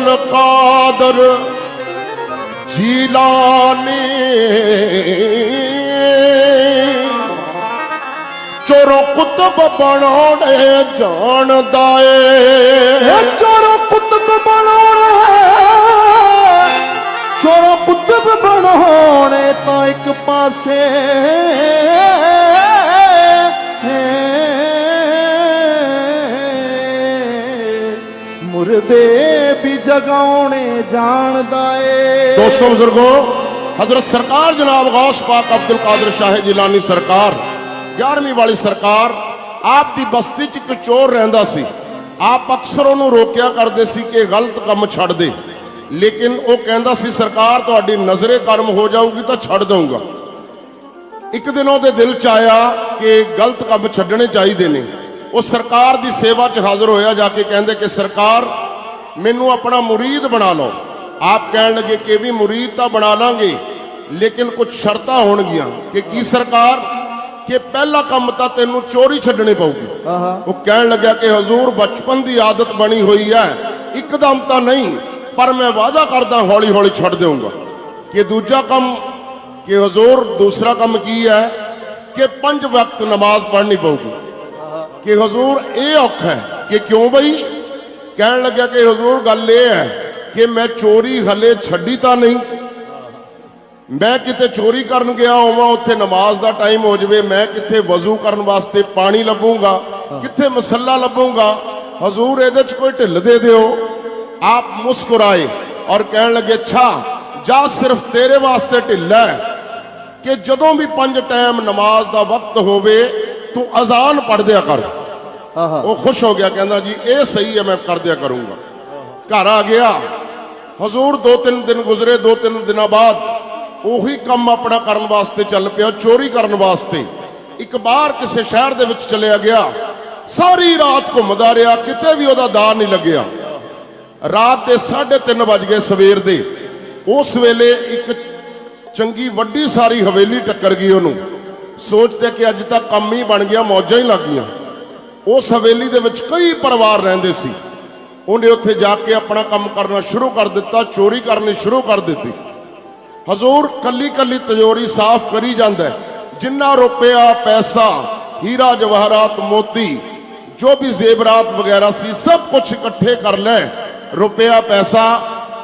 ਅਬਦੁਲ ਕਾਦਰ ਜੀਲਾਨੀ ਚੋਰੋ ਕੁਤਬ ਬਣਾਉਣੇ ਜਾਣਦਾ ਏ ਇਹ ਕੁਤਬ ਬਣਾਉਣਾ ਚੋਰੋ ਕੁਤਬ ਬਣਾਉਣੇ ਤਾਂ ਇੱਕ ਪਾਸੇ। ਮੁਰਦੇ ਵੀ ਜਗਾਉਣੇ ਜਾਣਦਾ ਏ। ਦੋਸਤੋ, ਬਜ਼ੁਰਗੋ, ਹਜ਼ਰਤ ਸਰਕਾਰ ਜਨਾਬ ਗੌਸ ਪਾਕ ਅਬਦੁਲ ਕਾਦਰ ਸ਼ਾਹ ਜਿਲਾਨੀ ਸਰਕਾਰ 11ਵੀਂ ਵਾਲੀ ਸਰਕਾਰ, ਆਪ ਦੀ ਬਸਤੀ 'ਚ ਇੱਕ ਚੋਰ ਰਹਿੰਦਾ ਸੀ। ਆਪ ਅਕਸਰ ਉਹਨੂੰ ਰੋਕਿਆ ਕਰਦੇ ਸੀ ਕਿ ਗਲਤ ਕੰਮ ਛੱਡ ਦੇ। ਲੇਕਿਨ ਉਹ ਕਹਿੰਦਾ ਸੀ, ਸਰਕਾਰ, ਤੁਹਾਡੀ ਨਜ਼ਰੇ ਕਰਮ ਹੋ ਜਾਊਗੀ ਤਾਂ ਛੱਡ ਦਊਂਗਾ। ਇੱਕ ਦਿਨ ਉਹਦੇ ਦਿਲ 'ਚ ਆਇਆ ਕਿ ਗਲਤ ਕੰਮ ਛੱਡਣੇ ਚਾਹੀਦੇ ਨੇ। ਉਹ ਸਰਕਾਰ ਦੀ ਸੇਵਾ 'ਚ ਹਾਜ਼ਰ ਹੋਇਆ ਜਾ ਕੇ ਕਹਿੰਦੇ ਕਿ ਸਰਕਾਰ ਮੈਨੂੰ ਆਪਣਾ ਮੁਰੀਦ ਬਣਾ ਲਓ। ਆਪ ਕਹਿਣ ਲੱਗੇ ਕਿ ਵੀ ਮੁਰੀਦ ਤਾਂ ਬਣਾ ਲਾਂਗੇ ਲੇਕਿਨ ਕੁਝ ਸ਼ਰਤਾਂ ਹੋਣਗੀਆਂ ਕਿ ਕੀ ਸਰਕਾਰ ਕਿ ਪਹਿਲਾ ਕੰਮ ਤਾਂ ਤੈਨੂੰ ਚੋਰੀ ਛੱਡਣੀ ਪਊਗੀ। ਉਹ ਕਹਿਣ ਲੱਗਾ ਕਿ ਹਜ਼ੂਰ ਬਚਪਨ ਦੀ ਆਦਤ ਬਣੀ ਹੋਈ ਹੈ। ਇੱਕਦਮ ਤਾਂ ਨਹੀਂ ਪਰ ਮੈਂ ਵਾਅਦਾ ਕਰਦਾ ਹੌਲੀ ਹੌਲੀ ਛੱਡ ਦੇਵਾਂਗਾ ਕਿ ਦੂਜਾ ਕੰਮ ਕਿ ਹਜ਼ੂਰ ਦੂਸਰਾ ਕੰਮ ਕੀ ਹੈ? ਕਿ ਪੰਜ ਵਕਤ ਨਮਾਜ਼ ਪੜ੍ਹਨੀ ਪਊਗੀ। ਕਿ ਹਜ਼ੂਰ ਇਹ ਔਖਾ ਹੈ ਕਿ ਕਿਉਂ ਬਈ? ਕਹਿਣ ਲੱਗਾ ਕਿ ਹਜ਼ੂਰ ਗੱਲ ਇਹ ਹੈ ਕਿ ਮੈਂ ਚੋਰੀ ਹਲੇ ਛੱਡੀ ਤਾਂ ਨਹੀਂ। ਮੈਂ ਕਿਤੇ ਚੋਰੀ ਕਰਨ ਗਿਆ ਹੋਵਾਂ, ਉੱਥੇ ਨਮਾਜ਼ ਦਾ ਟਾਈਮ ਹੋ ਜਾਵੇ, ਮੈਂ ਕਿੱਥੇ ਵਜ਼ੂ ਕਰਨ ਵਾਸਤੇ ਪਾਣੀ ਲੱਭੂੰਗਾ, ਕਿੱਥੇ ਮਸੱਲਾ ਲੱਭੂੰਗਾ, ਹਜ਼ੂਰ ਇਹਦੇ 'ਚ ਕੋਈ ਢਿੱਲ ਦੇ ਦਿਓ। ਆਪ ਮੁਸਕਰਾਏ ਔਰ ਕਹਿਣ ਲੱਗੇ, ਅੱਛਾ, ਜਾਂ ਸਿਰਫ ਤੇਰੇ ਵਾਸਤੇ ਢਿੱਲਾ ਹੈ ਕਿ ਜਦੋਂ ਵੀ ਪੰਜ ਟਾਈਮ ਨਮਾਜ਼ ਦਾ ਵਕਤ ਹੋਵੇ ਤੂੰ ਅਜ਼ਾਨ ਪੜ੍ਹ ਦਿਆ ਕਰ। ਆਹਾ। ਉਹ ਖੁਸ਼ ਹੋ ਗਿਆ ਕਹਿੰਦਾ ਜੀ ਇਹ ਸਹੀ ਹੈ ਮੈਂ ਕਰ ਦਿਆ ਕਰੂੰਗਾ। ਘਰ ਆ ਗਿਆ। ਹਜ਼ੂਰ ਦੋ ਤਿੰਨ ਦਿਨ ਗੁਜ਼ਰੇ ਦੋ ਤਿੰਨ ਦਿਨਾਂ ਬਾਅਦ ਉਹੀ ਕੰਮ ਆਪਣਾ ਕਰਨ ਵਾਸਤੇ ਚੱਲ ਪਿਆ ਚੋਰੀ ਕਰਨ ਵਾਸਤੇ। ਇੱਕ ਬਾਹਰ ਕਿਸੇ ਸ਼ਹਿਰ ਦੇ ਵਿੱਚ ਚਲਿਆ ਗਿਆ। ਸਾਰੀ ਰਾਤ ਘੁੰਮਦਾ ਰਿਹਾ ਕਿਤੇ ਵੀ ਉਹਦਾ ਦਾਰ ਨਹੀਂ ਲੱਗਿਆ। ਰਾਤ ਦੇ 3:30 ਵੱਜ ਗਏ ਸਵੇਰ ਦੇ। ਉਸ ਵੇਲੇ ਇੱਕ ਚੰਗੀ ਵੱਡੀ ਸਾਰੀ ਹਵੇਲੀ ਟੱਕਰ ਗਈ ਉਹਨੂੰ। ਸੋਚਦੇ ਕਿ ਅੱਜ ਤਾਂ ਕੰਮ ਹੀ ਬਣ ਗਿਆ, ਮੌਜਾਂ ਹੀ ਲੱਗ ਗਈਆਂ। ਉਸ ਹਵੇਲੀ ਦੇ ਵਿੱਚ ਕਈ ਪਰਿਵਾਰ ਰਹਿੰਦੇ ਸੀ। ਉਹਨੇ ਉੱਥੇ ਜਾ ਕੇ ਆਪਣਾ ਕੰਮ ਕਰਨਾ ਸ਼ੁਰੂ ਕਰ ਦਿੱਤਾ, ਚੋਰੀ ਕਰਨੀ ਸ਼ੁਰੂ ਕਰ ਦਿੱਤੀ। ਹਜ਼ੂਰ ਕੱਲੀ ਕੱਲੀ ਤਜੋਰੀ ਸਾਫ਼ ਕਰੀ ਜਾਂਦਾ ਜਿੰਨਾ ਰੁਪਇਆ, ਪੈਸਾ, ਹੀਰਾ, ਜਵਾਹਰਾਤ, ਮੋਤੀ, ਜੋ ਵੀ ਜ਼ੇਵਰਾਤ ਵਗੈਰਾ ਸੀ, ਸਭ ਕੁਝ ਇਕੱਠੇ ਕਰ ਲੈ। ਰੁਪਇਆ, ਪੈਸਾ,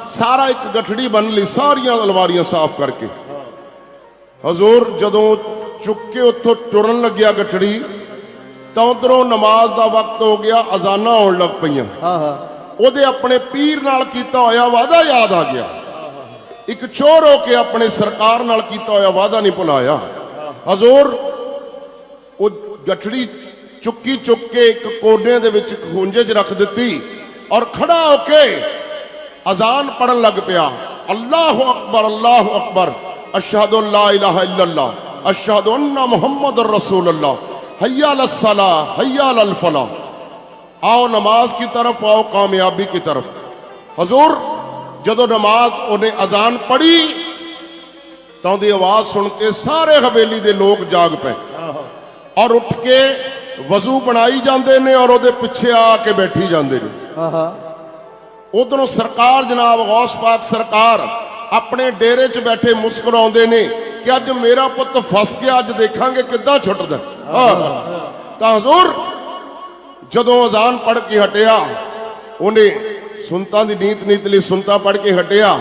ਸਾਰਾ ਇੱਕ ਗਠੜੀ ਬਣ ਲਈ, ਸਾਰੀਆਂ ਅਲਵਾਰੀਆਂ ਸਾਫ਼ ਕਰਕੇ। ਹਜ਼ੂਰ ਜਦੋਂ ਚੁੱਕ ਕੇ ਉੱਥੋਂ ਟੁਰਨ ਲੱਗਿਆ ਗਠੜੀ ਤਾਂ ਉਧਰੋਂ ਨਮਾਜ਼ ਦਾ ਵਕਤ ਹੋ ਗਿਆ ਅਜ਼ਾਨਾਂ ਆਉਣ ਲੱਗ ਪਈਆਂ। ਆਹਾ ਉਹਦੇ ਆਪਣੇ ਪੀਰ ਨਾਲ ਕੀਤਾ ਹੋਇਆ ਵਾਅਦਾ ਯਾਦ ਆ ਗਿਆ। ਇੱਕ ਚੋਰ ਹੋ ਕੇ ਆਪਣੇ ਸਰਕਾਰ ਨਾਲ ਕੀਤਾ ਹੋਇਆ ਵਾਅਦਾ ਨਹੀਂ ਭੁਲਾਇਆ। ਹਜ਼ੂਰ ਉਹ ਗਠੜੀ ਚੁੱਕੀ ਚੁੱਕ ਕੇ ਇੱਕ ਕੋਨੇ ਦੇ ਵਿੱਚ ਖੂੰਜੇ 'ਚ ਰੱਖ ਦਿੱਤੀ ਔਰ ਖੜਾ ਹੋ ਕੇ ਅਜ਼ਾਨ ਪੜਨ ਲੱਗ ਪਿਆ। ਅੱਲਾਹੁ ਅਕਬਰ ਅੱਲਾਹੁ ਅਕਬਰ। ਅਸ਼ਹਦੁ ਲਾ ਇਲਾਹਾ ਇਲੱਲਾਹ। अशाद मोहम्मद रसूल्ला हयालसला हयालफला आओ नमाज़ की तरफ़ आओ कामयाबी की तरफ़। हजूर जो नमाज़ उन्हें अजान पढ़ी तो आवाज़ सुन के सारे हवेली के लोग जाग पे। और उठ के वज़ू बनाई जाते ने और पिछे आके बैठी जाते उधरों सरकार जनाब गौस पाक सरकार अपने डेरे च बैठे मुस्कुरा ਕਿ ਅੱਜ ਮੇਰਾ ਪੁੱਤ ਫਸ ਗਿਆ, ਅੱਜ ਦੇਖਾਂਗੇ ਕਿੱਦਾਂ ਛੁੱਟਦਾ। ਤਾਂ ਹਜ਼ੂਰ, ਜਦੋਂ ਅਜ਼ਾਨ ਪੜ੍ਹ ਕੇ ਹਟਿਆ, ਉਹਨੇ ਸੁਨਤਾਂ ਦੀ ਨੀਤ ਨੀਤ ਲਈ ਸੁਨਤਾ ਪੜ੍ਹ ਕੇ ਹਟਿਆ,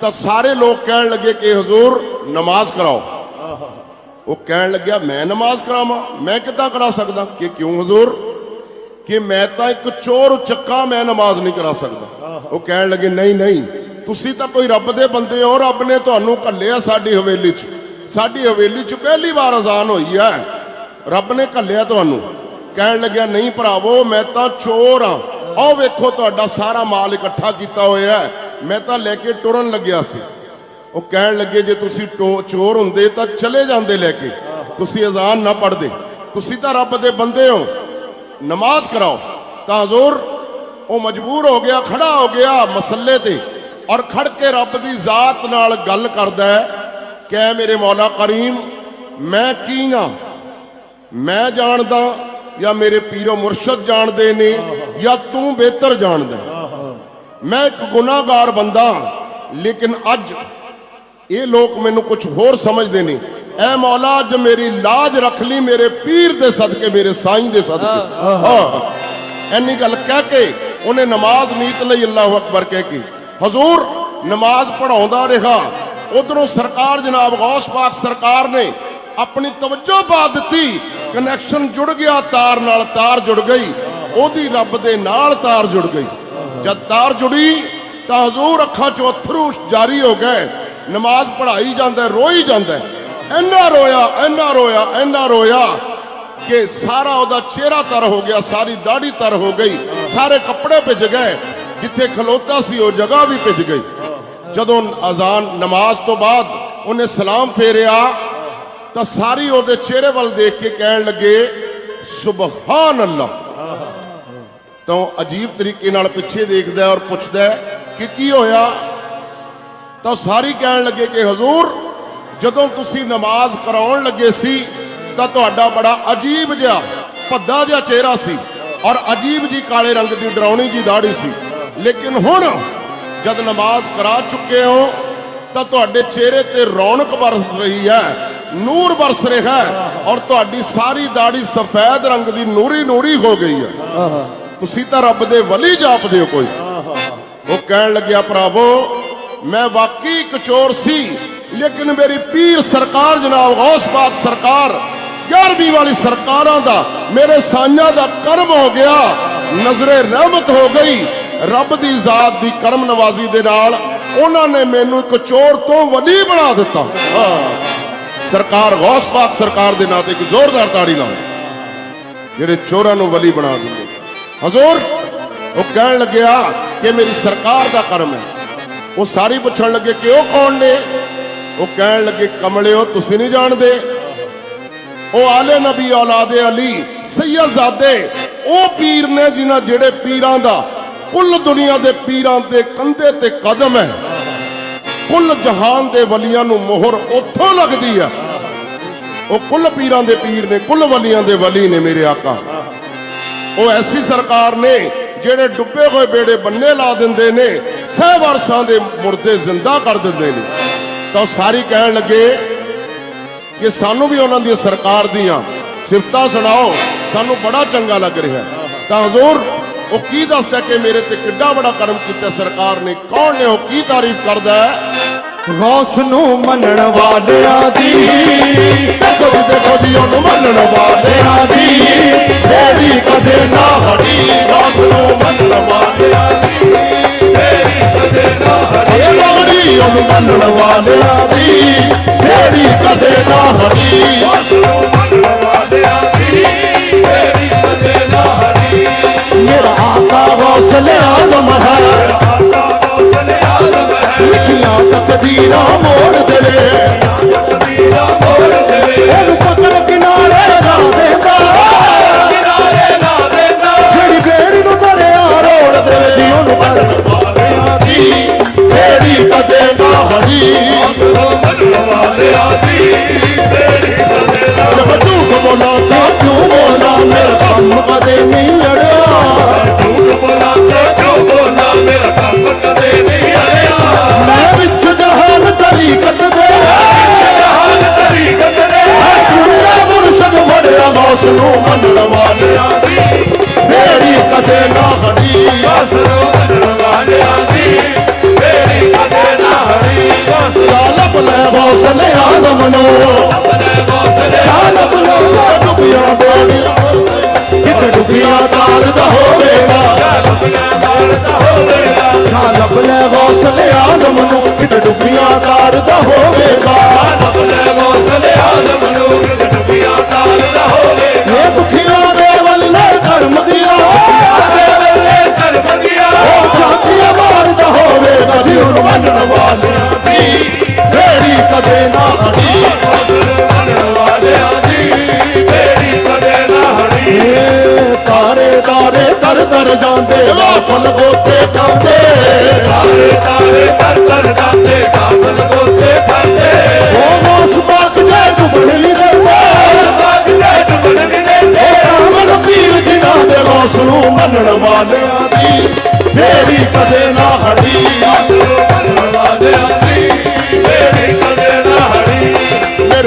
ਤਾਂ ਸਾਰੇ ਲੋਕ ਕਹਿਣ ਲੱਗੇ ਕਿ ਹਜ਼ੂਰ, ਨਮਾਜ਼ ਕਰਾਓ। ਉਹ ਕਹਿਣ ਲੱਗਿਆ, ਮੈਂ ਨਮਾਜ਼ ਕਰਾਵਾਂ, ਮੈਂ ਕਿੱਦਾਂ ਕਰਾ ਸਕਦਾ? ਕਿ ਕਿਉਂ ਹਜ਼ੂਰ? ਕਿ ਮੈਂ ਤਾਂ ਇੱਕ ਚੋਰ ਚੱਕਾ ਮੈਂ ਨਮਾਜ਼ ਨਹੀਂ ਕਰਾ ਸਕਦਾ। ਉਹ ਕਹਿਣ ਲੱਗੇ, ਨਹੀਂ ਨਹੀਂ ਤੁਸੀਂ ਤਾਂ ਕੋਈ ਰੱਬ ਦੇ ਬੰਦੇ ਹੋ, ਰੱਬ ਨੇ ਤੁਹਾਨੂੰ ਘੱਲਿਆ ਸਾਡੀ ਹਵੇਲੀ 'ਚ। ਸਾਡੀ ਹਵੇਲੀ 'ਚ ਪਹਿਲੀ ਵਾਰ ਅਜ਼ਾਨ ਹੋਈ ਹੈ। ਰੱਬ ਨੇ ਘੱਲਿਆ ਤੁਹਾਨੂੰ। ਕਹਿਣ ਲੱਗਿਆ, ਨਹੀਂ ਭਰਾਵੋ, ਮੈਂ ਤਾਂ ਚੋਰ ਆ ਆਹ ਵੇਖੋ ਤੁਹਾਡਾ ਸਾਰਾ ਮਾਲ ਇਕੱਠਾ ਕੀਤਾ ਹੋਇਆ ਹੈ। ਮੈਂ ਤਾਂ ਲੈ ਕੇ ਟੁਰਨ ਲੱਗਿਆ ਸੀ। ਉਹ ਕਹਿਣ ਲੱਗੇ, ਜੇ ਤੁਸੀਂ ਟੋ- ਚੋਰ ਹੁੰਦੇ ਤਾਂ ਚਲੇ ਜਾਂਦੇ ਲੈ ਕੇ। ਤੁਸੀਂ ਅਜ਼ਾਨ ਨਾ ਪੜ੍ਹਦੇ। ਤੁਸੀਂ ਤਾਂ ਰੱਬ ਦੇ ਬੰਦੇ ਹੋ। ਨਮਾਜ਼ ਕਰਾਓ। ਤਾਂ ਹਜ਼ੂਰ ਉਹ ਮਜਬੂਰ ਹੋ ਗਿਆ ਖੜਾ ਹੋ ਗਿਆ ਮਸੱਲੇ ਤੇ। ਔਰ ਖੜ ਕੇ ਰੱਬ ਦੀ ਜ਼ਾਤ ਨਾਲ ਗੱਲ ਕਰਦਾ ਹੈ ਕਿ ਮੇਰੇ ਮੌਲਾ ਕਰੀਮ ਮੈਂ ਕੀ ਹਾਂ ਮੈਂ ਜਾਣਦਾ ਜਾਂ ਮੇਰੇ ਪੀਰੋ ਮੁਰਸ਼ਦ ਜਾਣਦੇ ਨੇ ਜਾਂ ਤੂੰ ਬਿਹਤਰ ਜਾਣਦਾ ਮੈਂ ਇੱਕ ਗੁਨਾਹਗਾਰ ਬੰਦਾ ਲੇਕਿਨ ਅੱਜ ਇਹ ਲੋਕ ਮੈਨੂੰ ਕੁਝ ਹੋਰ ਸਮਝਦੇ ਨਹੀਂ ਐ ਮੌਲਾ ਅੱਜ ਮੇਰੀ ਲਾਜ ਰੱਖ ਲਈ ਮੇਰੇ ਪੀਰ ਦੇ ਸਦਕੇ ਮੇਰੇ ਸਾਈਂ ਦੇ ਸਦਕੇ। ਹਾਂ। ਐਨੀ ਗੱਲ ਕਹਿ ਕੇ ਉਹਨੇ ਨਮਾਜ਼ ਨੀਤ ਲਈ ਅੱਲਾਹੁ ਅਕਬਰ ਕਹਿ ਕੇ ਹਜ਼ੂਰ ਨਮਾਜ਼ ਪੜਾਉਂਦਾ ਰਿਹਾ। ਉਧਰੋਂ ਸਰਕਾਰ ਜਨਾਬ ਗੌਸ ਪਾਕ ਸਰਕਾਰ ਨੇ ਆਪਣੀ ਤਵੱਜੋ ਪਾ ਦਿੱਤੀ। ਕਨੈਕਸ਼ਨ ਜੁੜ ਗਿਆ, ਤਾਰ ਨਾਲ ਤਾਰ ਜੁੜ ਗਈ। ਉਹਦੀ ਰੱਬ ਦੇ ਨਾਲ ਤਾਰ ਜੁੜ ਗਈ। ਜਦ ਤਾਰ ਜੁੜੀ, ਤਾਂ ਹਜ਼ੂਰ ਅੱਖਾਂ ਚੋਂ ਅਥਰੂ ਜਾਰੀ ਹੋ ਗਏ। ਨਮਾਜ਼ ਪੜ੍ਹਾਈ ਜਾਂਦਾ, ਰੋਈ ਜਾਂਦਾ। ਇੰਨਾ ਰੋਇਆ ਇੰਨਾ ਰੋਇਆ ਇੰਨਾ ਰੋਇਆ ਕਿ ਸਾਰਾ ਉਹਦਾ ਚਿਹਰਾ ਤਰ ਹੋ ਗਿਆ, ਸਾਰੀ ਦਾੜੀ ਤਰ ਹੋ ਗਈ। ਸਾਰੇ ਕੱਪੜੇ ਭਿੱਜ ਗਏ। ਜਿੱਥੇ ਖਲੋਤਾ ਸੀ, ਉਹ ਜਗ੍ਹਾ ਵੀ ਭਿੱਜ ਗਈ। ਜਦੋਂ ਅਜ਼ਾਨ ਨਮਾਜ਼ ਤੋਂ ਬਾਅਦ ਉਹਨੇ ਸਲਾਮ ਫੇਰਿਆ, ਤਾਂ ਸਾਰੀ ਉਹਦੇ ਚਿਹਰੇ ਵੱਲ ਦੇਖ ਕੇ ਕਹਿਣ ਲੱਗੇ ਸੁਬਹਾਨ ਅੱਲਾਹ ਤਾਂ ਉਹ ਅਜੀਬ ਤਰੀਕੇ ਨਾਲ ਪਿੱਛੇ ਦੇਖਦਾ ਔਰ ਪੁੱਛਦਾ, ਕਿ ਕੀ ਹੋਇਆ? ਤਾਂ ਸਾਰੀ ਕਹਿਣ ਲੱਗੇ ਕਿ, ਹਜ਼ੂਰ, ਜਦੋਂ ਤੁਸੀਂ ਨਮਾਜ਼ ਕਰਾਉਣ ਲੱਗੇ ਸੀ, ਤਾਂ ਤੁਹਾਡਾ ਬੜਾ ਅਜੀਬ ਜਿਹਾ, ਭੱਦਾ ਜਿਹਾ ਚਿਹਰਾ ਸੀ ਔਰ ਅਜੀਬ ਜੀ ਕਾਲੇ ਰੰਗ ਦੀ ਡਰਾਉਣੀ ਜੀ ਦਾੜੀ ਸੀ। ਲੇਕਿਨ ਹੁਣ ਜਦ ਨਮਾਜ਼ ਕਰਾ ਚੁੱਕੇ ਹੋ ਤਾਂ ਤੁਹਾਡੇ ਚਿਹਰੇ ਤੇ ਰੌਣਕ ਬਰਸ ਰਹੀ ਹੈ ਨੂਰ ਬਰਸ ਰਿਹਾ ਹੈ ਔਰ ਤੁਹਾਡੀ ਸਾਰੀ ਦਾੜੀ ਸਫੈਦ ਰੰਗ ਦੀ ਨੂਰੀ ਨੂਰੀ ਹੋ ਗਈ ਹੈ। ਤੁਸੀਂ ਤਾਂ ਰੱਬ ਦੇ ਵਲੀ ਜਾਪਦੇ ਹੋ ਕੋਈ। ਉਹ ਕਹਿਣ ਲੱਗਿਆ ਭਰਾਵੋ ਮੈਂ ਵਾਕਈ ਇੱਕ ਚੋਰ ਸੀ ਲੇਕਿਨ ਮੇਰੀ ਪੀਰ ਸਰਕਾਰ ਜਨਾਬ ਗੌਸ ਪਾਕ ਸਰਕਾਰ 11ਵੀਂ ਵਾਲੀ ਸਰਕਾਰਾਂ ਦਾ ਮੇਰੇ ਸਾਈਆਂ ਦਾ ਕਰਮ ਹੋ ਗਿਆ ਨਜ਼ਰੇ ਰਹਿਮਤ ਹੋ ਗਈ ਰੱਬ ਦੀ ਜ਼ਾਤ ਦੀ ਕਰਮ ਨਵਾਜ਼ੀ ਦੇ ਨਾਲ ਉਹਨਾਂ ਨੇ ਮੈਨੂੰ ਇੱਕ ਚੋਰ ਤੋਂ ਵਲੀ ਬਣਾ ਦਿੱਤਾ। ਸਰਕਾਰ, ਗੌਸ ਪਾਕ ਸਰਕਾਰ ਦੇ ਨਾਂ ਤੇ ਇੱਕ ਜ਼ੋਰਦਾਰ ਤਾੜੀ ਲਾਓ। ਜਿਹੜੇ ਚੋਰਾਂ ਨੂੰ ਵਲੀ ਬਣਾ ਦਿੰਦੇ। ਹਜ਼ੂਰ, ਉਹ ਕਹਿਣ ਲੱਗਿਆ ਕਿ ਮੇਰੀ ਸਰਕਾਰ ਦਾ ਕਰਮ ਹੈ। ਉਹ ਸਾਰੀ ਪੁੱਛਣ ਲੱਗੇ ਕਿ ਉਹ ਕੌਣ ਨੇ? ਉਹ ਕਹਿਣ ਲੱਗੇ, ਕਮਲਿਓ, ਤੁਸੀਂ ਨਹੀਂ ਜਾਣਦੇ। ਉਹ ਆਲੇ ਨਬੀ ਔਲਾਦੇ ਅਲੀ ਸੈਯਦਜ਼ਾਦੇ ਉਹ ਪੀਰ ਨੇ ਜਿਨ੍ਹਾਂ ਜਿਹੜੇ ਪੀਰਾਂ ਦਾ ਕੁੱਲ ਦੁਨੀਆ ਦੇ ਪੀਰਾਂ ਦੇ ਕੰਧੇ ਤੇ ਕਦਮ ਹੈ। ਕੁੱਲ ਜਹਾਨ ਦੇ ਵਲੀਆਂ ਨੂੰ ਮੋਹਰ ਉੱਥੋਂ ਲੱਗਦੀ ਆ ਉਹ ਕੁੱਲ ਪੀਰਾਂ ਦੇ ਪੀਰ ਨੇ, ਕੁੱਲ ਵਲੀਆਂ ਦੇ ਵਲੀ ਨੇ ਮੇਰੇ ਆਕਾ। ਉਹ ਐਸੀ ਸਰਕਾਰ ਨੇ ਜਿਹੜੇ ਡੁੱਬੇ ਹੋਏ ਬੇੜੇ ਬੰਨੇ ਲਾ ਦਿੰਦੇ ਨੇ ਸਹਿ ਵਰਸਾਂ ਦੇ ਮੁਰਦੇ ਜ਼ਿੰਦਾ ਕਰ ਦਿੰਦੇ ਨੇ। ਤਾਂ ਉਹ ਸਾਰੀ ਕਹਿਣ ਲੱਗੇ ਕਿ ਸਾਨੂੰ ਵੀ ਉਹਨਾਂ ਦੀ ਸਰਕਾਰ ਦੀਆਂ ਸਿਫਤਾਂ ਸੁਣਾਓ, ਸਾਨੂੰ ਬੜਾ ਚੰਗਾ ਲੱਗ ਰਿਹਾ। ਤਾਂ ਹਜ਼ੂਰ ਉਹ ਕੀ ਦੱਸਦਾ ਕਿ ਮੇਰੇ ਤੇ ਕਿੱਡਾ ਬੜਾ ਕਰਮ ਕੀਤਾ ਸਰਕਾਰ ਨੇ? ਕੌਣ ਨੇ ਉਹ? ਕੀ ਤਾਰੀਫ ਕਰਦਾ ਗੌਸ ਨੂੰ ਮੰਨਣ ਵਾਲਿਆਂ ਦੀ। ਦੇਖੋ ਜੀ ਦੇਖੋ ਜੀ ਉਹਨੂੰ ਮੰਨਣ ਵਾਲਿਆਂ ਦੀ। ਜਿਹੜੀ ਕਦੇ ਨਾ ਹਟੀ ਦਾਸ ਨੂੰ ਮੰਨਣ ਵਾਲਿਆਂ ਦੀ। ਜਿਹੜੀ ਕਦੇ ਨਾ ਹਟੀ। ਇਹ ਲੋੜੀ ਉਹਨੂੰ ਮੰਨਣ ਵਾਲਿਆਂ ਦੀ। ਜਿਹੜੀ ਕਦੇ ਨਾ ਹਟੀ। ਨੂੰ ਆਕਾ ਗੌਸ ਲੈ ਆਦਮ ਹੈ ਆਕਾ ਹੌਸਲੇ ਆਲਮ ਹੈ। ਲਿਖੀਆਂ ਤਕਦੀਰਾਂ ਮੋੜ ਦੇਵੇ। ਤਕਦੀਰਾਂ ਮੋੜ ਦੇਵੇ ਦਰ ਜਾਂਦੇ ਕਾਫਨ ਗੋਤੇ ਖਾਂਦੇ ਤਾਰੇ ਤਾਰੇ ਦਰ ਦਰ ਜਾਂਦੇ ਕਾਫਨ ਗੋਤੇ ਖਾਂਦੇ ਓ ਮਾਸ ਬਾਗ ਜੇ ਡੁੱਬਣ ਨਹੀਂ ਦਿੰਦੇ ਬਾਗ ਜੇ ਡੁੱਬਣ ਨਹੀਂ ਦਿੰਦੇ ਰਾਮਨ ਪੀਰ ਜਿਨ੍ਹਾਂ ਦੇ ਰੋਸ ਨੂੰ ਮੰਨਣ ਵਾਲਿਆਂ ਦੀ ਮੇਰੀ ਕਦੇ ਨਾ ਹਟੀ। ਰੋਸ ਨੂੰ ਮੰਨਣ ਵਾਲਿਆਂ ਦੀ ਮੇਰੀ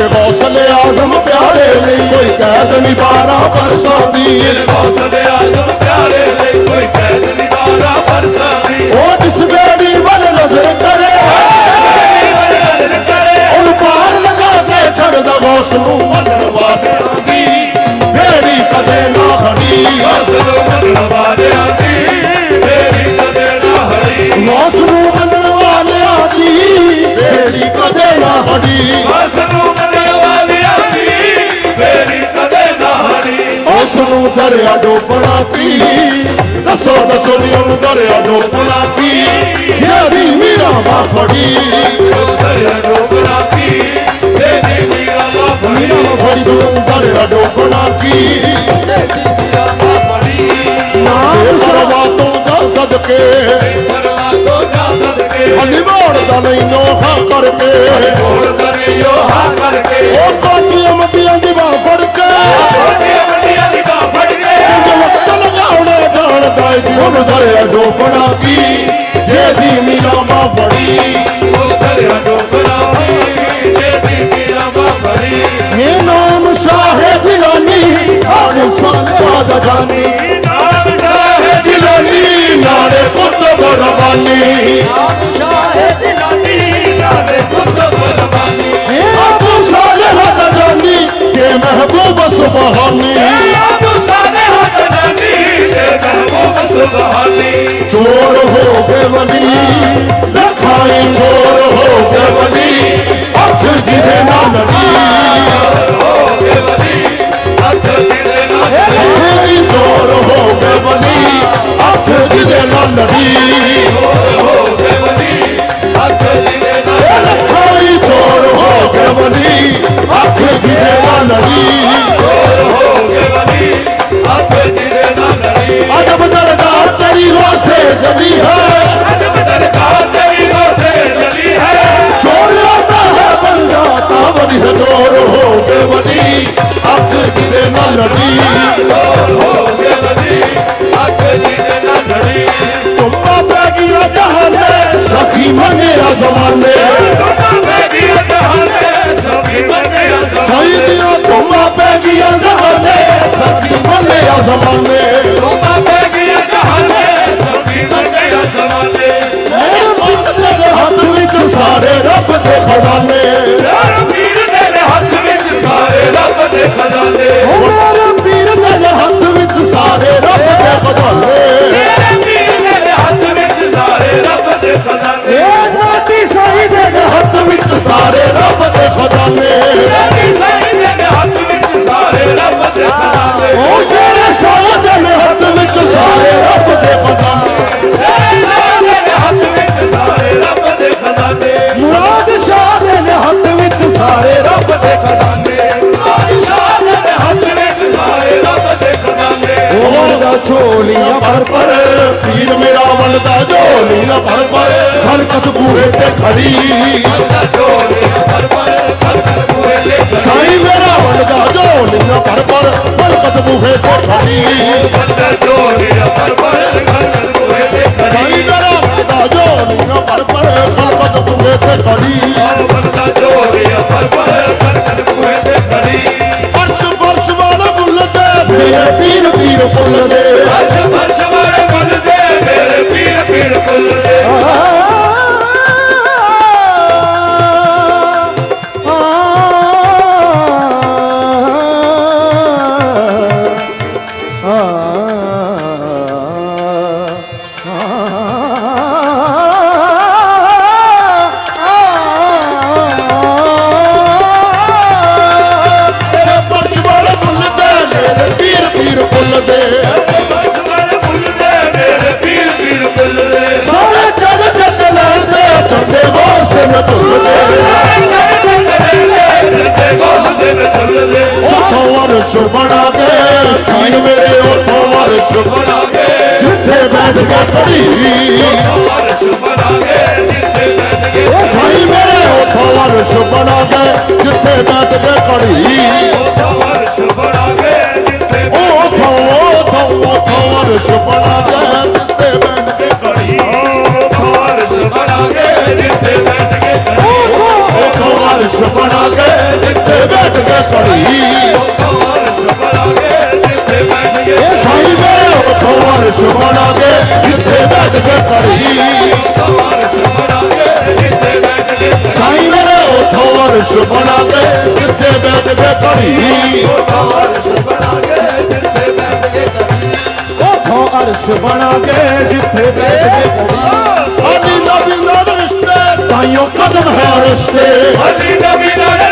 ਹੌਸਲੇ ਆਜ਼ਮ ਪਿਆਰੇ ਲਈ ਕੋਈ ਕੈਦ ਨਹੀਂ ਬਾਰਾਂ ਬਰਸਾਂ ਦੀ ਉਹ ਜਿਸ ਬੇੜੀ ਵੱਲ ਨਜ਼ਰ ਕਰੇ ਉਹਨੂੰ ਪਾਰ ਲਗਾ ਕੇ ਛੱਡਦਾ ਗੌਸ ਨੂੰ ਮੰਨਣ ਵਾਲਿਆਂ ਦੀ ਬੇੜੀ ਕਦੇ ਨਾ ਹੜੀ ਗੌਸ ਨੂੰ ਮੰਨਣ ਵਾਲਿਆਂ ਦੀ ਬੇੜੀ ਕਦੇ ਨਾ ਹੜੀ ਉਸ ਨੂੰ ਦਰਿਆ ਡੋਬਣਾ ਕੀ ਦੱਸੋ ਦੱਸੋ ਨੀ ਉਹਨੂੰ ਦਰਿਆ ਡੋਬਣਾ ਕੀ ਜਿਹੜੀ ਮੀਰਾ ਵਾ ਫੜੀ। ਉਸ ਨੂੰ ਦਰਿਆ ਡੋਬਣਾ ਕੀ ਨਾਮ ਸਰਵਾਤੋਂ ਦਾ ਸਦਕੇ। ਹਲੀ ਮੋੜਦਾ ਨਹੀਂ ਨੋਹਾ ਕਰਕੇ। ਉਹ ਕੋਟੀਆਂ ਮੱਟੀਆਂ ਦੀ ਬਾਹ ਫੜ ਕੇ। ਵਕਤ ਲਗਾਉਣਾ ਜਾਣਦਾ ਏ ਜੀ ਉਹਨੂੰ ਦਰਿਆ ਡੋਬਣਾ ਕੀ। ਜੇ ਦੀ ਮੀਰਾ ਵਾ ਫੜੀ। ਇਹ ਨਾਮ ਸ਼ਾਹ ਜਿਲਾਨੀ ਆਣੇ ਸਾਦਾ ਜਾਨੀ ਬਰਬਾਨੀ ਇਹ ਅਬੂ ਸਾਲਹ ਦਾ ਜਾਨੀ ਇਹ ਮਹਿਬੂਬ ਸੁਬਹਾਨੀ ਚੋਰ ਹੋ ਗਏ ਵਲੀ ਲਖਾਈ ਚੋਰ ਹੋ ਗਏ ਵਲੀ ਅੱਖ ਜਿਹਦੇ ਨਾਲ ਲੜੀ ਇਹ ਚੋਰ ਹੋ ਗਏ ਵਲੀ ਅੱਖ ਜਿਹਦੇ ਨਾਲ ਲੜੀ ਜਿਹਦੇ ਨਾਲ ਲੜੀ ਅਜਬ ਦਰਗਾਹ ਤੇਰੀ ਵਾਸੇ ਜਲੀ ਹੈ। ਚੋਰ ਝੋਲੀਆਂ ਭਰ ਭਰ। ਪੀਰ ਮੇਰਾ ਵੰਡਦਾ ਝੋਲੀਆਂ ਭਰ ਭਰ। ਖਲਕਤ ਬੂਹੇ ਤੇ ਖੜੀ। ਸਾਈ ਮੇਰਾ ਵੰਡਦਾ ਝੋਲੀਆਂ ਭਰ ਭਰ। ਖਲਕਤ ਬੂਹੇ ਤੇ ਖੜੀ। ਸਾਈ ਮੇਰਾ ਵੰਡਦਾ ਝੋਲੀਆਂ ਭਰ ਭਰ। ਖਲਕਤ ਬੂਹੇ ਤੇ ਖੜੀ। ਅਰਸ਼ ਫਰਸ਼ ਵਾਲਾ ਬੁੱਲ ਤੇ। ਮੇਰੇ ਪੀਰ ਪੀਰ ਫੁੱਲ ਬਣਾਂਗੇ ਜਿੱਥੇ ਬੈਠੇ ਅਲੀ ਨਬੀ ਨਾਲ ਰਿਸ਼ਤੇ ਤਾਈਓ ਕਦਮ ਹੈ ਰਿਸ਼ਤੇ ਅਲੀ ਨਬੀ ਨਾਲ